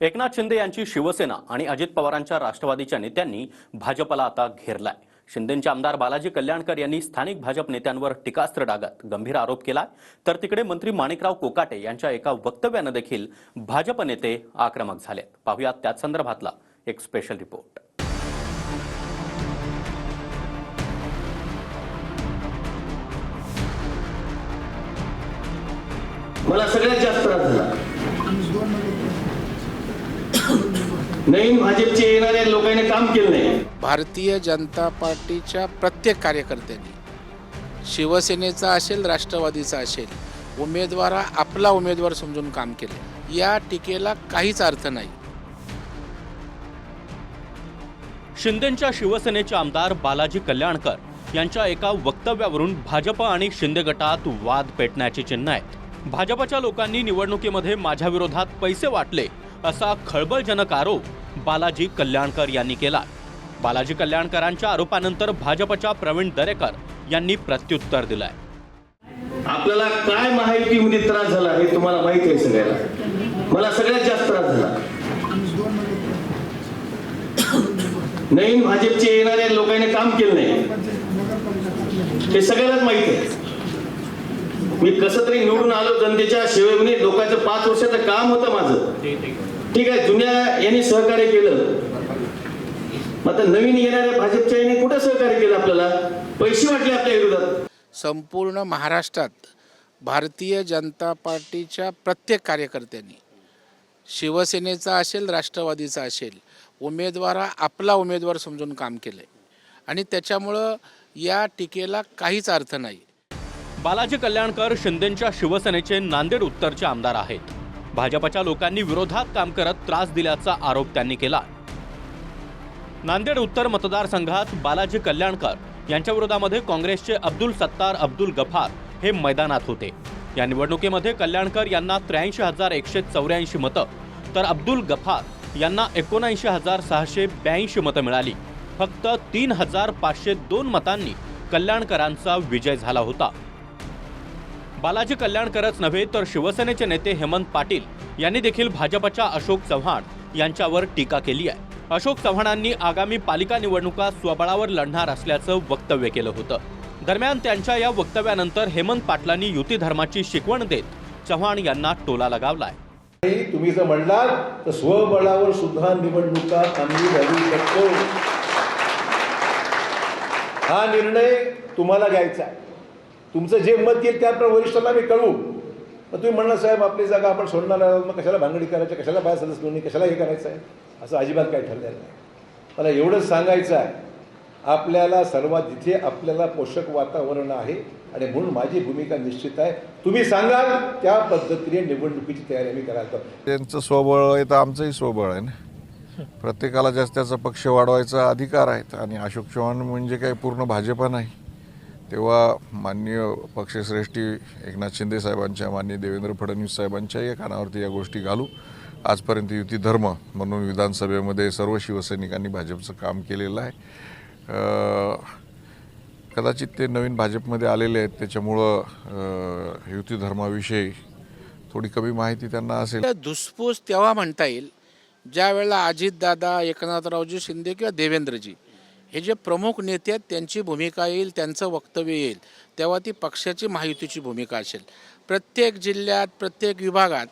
एकनाथ शिंदे यांची शिवसेना आणि अजित पवारांच्या राष्ट्रवादीच्या नेत्यांनी भाजपला आता घेरलाय. शिंदेचे आमदार बालाजी कल्याणकर यांनी स्थानिक भाजप नेत्यांवर टीकास्त्र डागत गंभीर आरोप केलाय. तर तिकडे मंत्री माणिकराव कोकाटे यांच्या एका वक्तव्यानं देखील भाजप नेते आक्रमक झालेत. पाहुयात त्याच संदर्भातला एक स्पेशल रिपोर्ट मला सगळ्यात जास्त नवीन भाजपचे येणाऱ्या लोकांनी काम केलं नाही. भारतीय जनता पार्टीच्या प्रत्येक कार्यकर्त्यांनी शिवसेनेचा असेल राष्ट्रवादीचा असेल उमेदवार हा आपला उमेदवार समजून काम केले. या टीकेला काहीच अर्थ नाही. शिंदेच्या शिवसेनेचे आमदार बालाजी कल्याणकर यांच्या एका वक्तव्यावरून भाजप आणि शिंदे गटात वाद पेटण्याची चिन्ह आहेत. भाजपच्या लोकांनी निवडणुकीमध्ये माझ्या विरोधात पैसे वाटले असा खळबळजनक आरोप बालाजी कल्याणकर यांनी केला. बालाजी कल्याणकरांच्या आरोपानंतर भाजपच्या प्रवीण दरेकर यांनी प्रत्युत्तर दिलंय. आपल्याला काय महायुतीमध्ये त्रास झाला हे तुम्हाला माहीत आहे सगळ्याला? मला सगळ्यात जास्त त्रास झाला. नवीन भाजपचे येणाऱ्या लोकांनी काम केलं नाही. हे सगळ्यालाच माहीत आहे. मी कसं तरी निवडून आलो जनतेच्या सेवेने लोकांचं पाच वर्षाचं काम होतं माझं. ठीक आहे जुन्या यांनी सहकार्य केलं. आता नवीन येणाऱ्या भाजपच्या यांनी कुठं सहकार्य केलं आपल्याला? पैसे वाटले आपल्या विरोधात. संपूर्ण महाराष्ट्रात भारतीय जनता पार्टीच्या प्रत्येक कार्यकर्त्यांनी शिवसेनेचा असेल राष्ट्रवादीचा असेल उमेदवार आपला उमेदवार समजून काम केलं आणि त्याच्यामुळं या टीकेला काहीच अर्थ नाही. बालाजी कल्याणकर शिंदेच्या शिवसेनेचे नांदेड उत्तरचे आमदार आहेत. भाजपच्या लोकांनी विरोधात काम करत त्रास दिल्याचा आरोप त्यांनी केला. नांदेड उत्तर मतदारसंघात बालाजी कल्याणकर यांच्या विरोधामध्ये काँग्रेसचे अब्दुल सत्तार अब्दुल गफार हे मैदानात होते. या निवडणुकीमध्ये कल्याणकर यांना त्र्याऐंशी हजार एकशे चौऱ्याऐंशी मतं तर अब्दुल गफार यांना एकोणऐंशी हजार सहाशे ब्याऐंशी मतं मिळाली. फक्त तीन हजार पाचशे दोन मतांनी कल्याणकरांचा विजय झाला होता. बालाजी कल्याणकरच नव्हे तर शिवसेनेचे नेते हेमंत पाटील यांनी देखील भाजपच्या अशोक चव्हाण यांच्यावर टीका केली आहे. अशोक चव्हाणांनी आगामी पालिका निवडणुका स्वबळावर लढणार असल्याचं वक्तव्य केलं होतं. दरम्यान त्यांच्या या वक्तव्यानंतर हेमंत पाटलांनी युती धर्माची शिकवण देत चव्हाण यांना टोला लगावलाय. तुम्ही जर म्हणलात तर स्वबळावर सुद्धा निवडणुका आम्ही लढू शकतो. हा निर्णय तुम्हाला घ्यायचा आहे. तुमचं जे मत येईल त्याप्रमाणे वरिष्ठांना मी कळवू. मग तुम्ही म्हणणार साहेब आपली जागा आपण सोडणार आहोत. मग कशाला भांगडी करायची? कशाला बाहेर सदस्य नोंदणी कशाला हे करायचं आहे असं अजिबात काही ठरलेलं नाही. मला एवढंच सांगायचं आहे आपल्याला सर्वात जिथे आपल्याला पोषक वातावरण आहे आणि म्हणून माझी भूमिका निश्चित आहे तुम्ही सांगाल त्या पद्धतीने निवडणुकीची तयारी आम्ही करायला त्यांचं स्वबळ आहे तर आमचंही स्वबळ आहे ना? प्रत्येकाला जास्त त्याचा पक्ष वाढवायचा अधिकार आहेत. आणि अशोक चव्हाण म्हणजे काही पूर्ण भाजपा नाही. तेव्हा माननीय पक्षश्रेष्ठी एकनाथ शिंदे साहेबांच्या माननीय देवेंद्र फडणवीस साहेबांच्याही कानावरती या गोष्टी घालू. आजपर्यंत युती धर्म म्हणून विधानसभेमध्ये सर्व शिवसैनिकांनी भाजपचं काम केलेलं आहे. कदाचित ते नवीन भाजपमध्ये आलेले आहेत त्याच्यामुळं युती धर्माविषयी थोडी कमी माहिती त्यांना असेल. तर धुसफूस तेव्हा म्हणता येईल ज्या वेळेला अजितदादा एकनाथरावजी शिंदे किंवा देवेंद्रजी हे जे प्रमुख नेते आहेत त्यांची भूमिका येईल त्यांचं वक्तव्य येईल तेव्हा ती पक्षाची माहितीची भूमिका असेल. प्रत्येक जिल्ह्यात प्रत्येक विभागात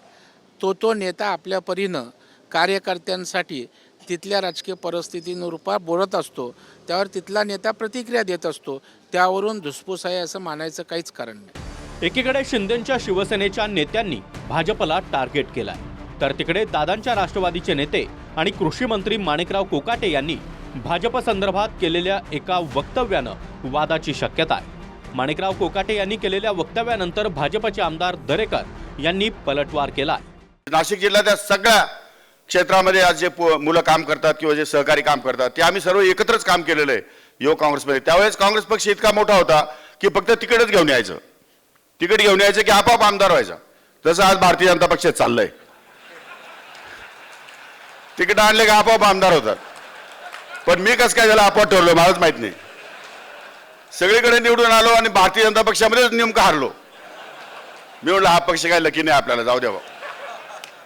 तो तो नेता आपल्या परीनं कार्यकर्त्यांसाठी तिथल्या राजकीय परिस्थितीनुरूपा बोलत असतो. त्यावर तिथला नेता प्रतिक्रिया देत असतो. त्यावरून धुसफूस आहे असं मानायचं काहीच कारण नाही. एकीकडे शिंदेच्या शिवसेनेच्या नेत्यांनी भाजपला टार्गेट केलाय. तर तिकडे दादांच्या राष्ट्रवादीचे नेते आणि कृषी मंत्री माणिकराव कोकाटे यांनी भाजप संदर्भात केलेल्या एका वक्तव्यानं वादाची शक्यता आहे. माणिकराव कोकाटे यांनी केलेल्या वक्तव्यानंतर भाजपचे आमदार दरेकर यांनी पलटवार केला नाशिक जिल्ह्यातल्या सगळ्या क्षेत्रामध्ये आज जे मुलं काम करतात किंवा जे सहकारी काम करतात ते आम्ही सर्व एकत्रच काम केलेलं आहे युवक काँग्रेसमध्ये. त्यावेळेस काँग्रेस पक्ष इतका मोठा होता की फक्त तिकीटच घेऊन यायचं. तिकीट घेऊन यायचं की आपोआप आमदार व्हायचा. जसं आज भारतीय जनता पक्षात चाललंय. तिकीट आणले की आपोआप आमदार होतात. पण मी कसं काय झालं आपोआप ठरलो मलाच माहीत नाही. सगळीकडे निवडून आलो आणि भारतीय जनता पक्षामध्येच नेमकं हारलो. मी म्हटलं हा पक्ष काय लकी नाही आपल्याला जाऊ द्यावा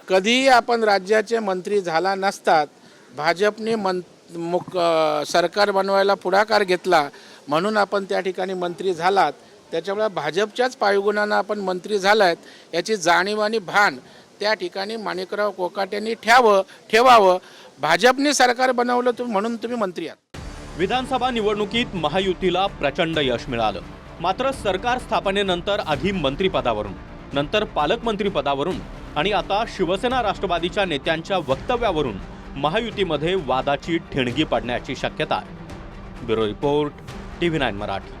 कधीही आपण राज्याचे मंत्री झाला नसतात भाजपने मं मुक अ, सरकार बनवायला पुढाकार घेतला म्हणून आपण त्या ठिकाणी मंत्री झालात. त्याच्यामुळे भाजपच्याच पायगुणानं आपण मंत्री झालात याची जाणीव आणि भान त्या ठिकाणी माणिकराव कोकाटेंनी ठ्यावं ठेवावं. भाजपने सरकार बनवलं तुम्ही म्हणून तुम्ही मंत्री आहात. विधानसभा निवडणुकीत महायुतीला प्रचंड यश मिळालं. मात्र सरकार स्थापनेनंतर आधी मंत्रिपदावरून नंतर पालकमंत्रीपदावरून आणि आता शिवसेना राष्ट्रवादीच्या नेत्यांच्या वक्तव्यावरून महायुतीमध्ये वादाची ठिणगी पडण्याची शक्यता आहे. Bureau report TV nine Marathi.